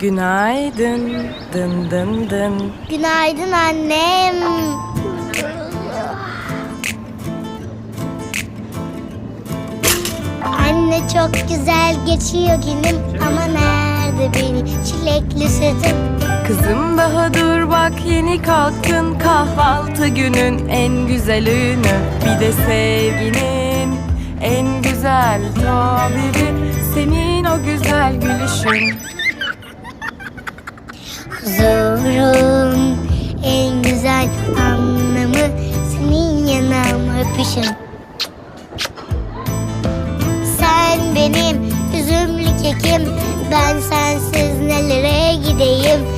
Günaydın, dın dın dın. Günaydın annem. Anne çok güzel geçiyor günüm ama nerede benim çilekli sütüm? Kızım daha dur bak yeni kalktın kahvaltı günün en güzel Bir de sevginin en güzel tabiri senin o güzel gülüşün Huzurun en güzel anlamı senin yanağım öpüşün. Sen benim üzümlü kekim, ben sensiz nelere gideyim?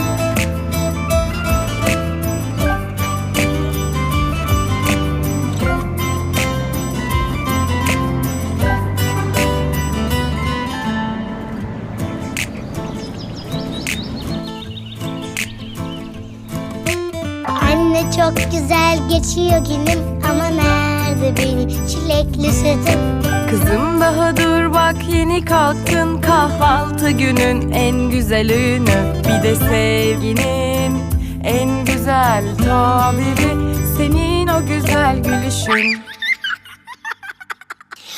Anne çok güzel geçiyor günüm. Ama nerede benim çilekli sütüm? Kızım daha dur bak yeni kalktın. Kahvaltı günün en güzel ünü Bir de sevginin en güzel tabiri. Senin o güzel gülüşün.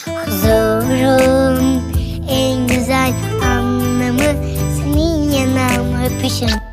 Huzurun en güzel anlamı. Senin yanağım öpüşün.